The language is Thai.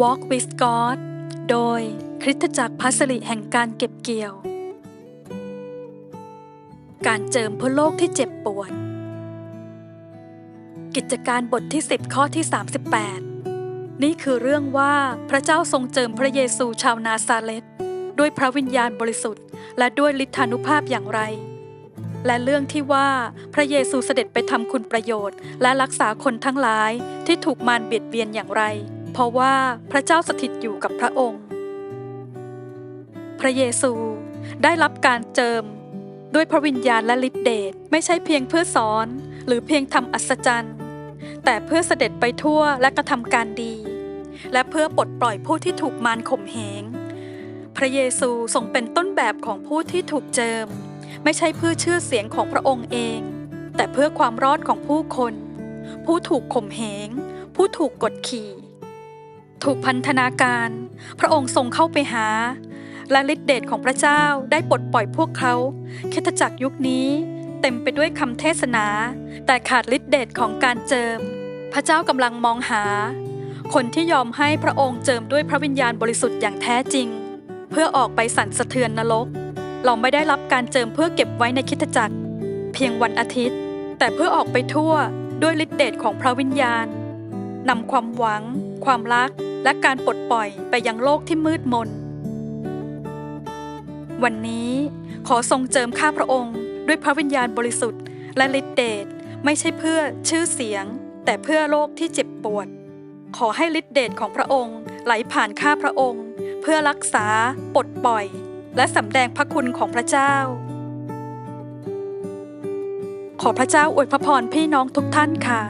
Walk with God โดยคริสตจักรพัสริแห่งการเก็บเกี่ยว การเจิมเพื่อโลกที่เจ็บปวด กิจการบทที่ 10 ข้อที่ 38 นี่คือเรื่องว่าพระเจ้าทรงเจิมพระเยซูชาวนาซาเลตด้วยพระวิญญาณบริสุทธิ์ และด้วยฤทธานุภาพอย่างไร และเรื่องที่ว่าพระเยซูเสด็จไปทำคุณประโยชน์ และรักษาคนทั้งหลายที่ถูกมารเบียดเบียนอย่างไร เพราะว่าพระเจ้าสถิตอยู่กับพระองค์ พระเยซูได้รับการเจิมด้วยพระวิญญาณและฤทธิเดชไม่ใช่เพียงเพื่อสอนหรือเพียงทำอัศจรรย์แต่เพื่อเสด็จไปทั่วและกระทำการดี และเพื่อปลดปล่อยผู้ที่ถูกมารข่มเหง พระเยซูทรงเป็นต้นแบบของผู้ที่ถูกเจิม ไม่ใช่เพื่อชื่อเสียงของพระองค์เอง แต่เพื่อความรอดของผู้คน ผู้ถูกข่มเหง ผู้ถูกกดขี่ ถูกพันธนาการ พระองค์ทรงเข้าไปหา และฤทธิเดชของพระเจ้าได้ปลดปล่อยพวกเขาคริสตจักรยุคนี้เต็มไปด้วยคำเทศนา แต่ขาดฤทธิเดชของการเจิม พระเจ้ากำลังมองหา คนที่ยอมให้พระองค์เจิมด้วยพระวิญญาณบริสุทธิ์อย่างแท้จริง เพื่อออกไปสั่นสะเทือนนรก เราไม่ได้รับการเจิมเพื่อเก็บไว้ในคริสตจักร เพียงวันอาทิตย์ แต่เพื่อออกไปทั่วด้วยฤทธิเดชของพระวิญญาณนำความหวัง ความรัก และการปลดปล่อยไปยังโลกที่มืดมน วันนี้ขอทรงเจิมข้าพระองค์ด้วยพระวิญญาณบริสุทธิ์และฤทธิเดชไม่ใช่เพื่อชื่อเสียง แต่เพื่อโลกที่เจ็บปวด ขอให้ฤทธิเดชของพระองค์ไหลผ่านข้าพระองค์ เพื่อรักษา ปลดปล่อย และสำแดงพระคุณของพระเจ้า ขอพระเจ้าอวยพระพรพี่น้องทุกท่านค่ะ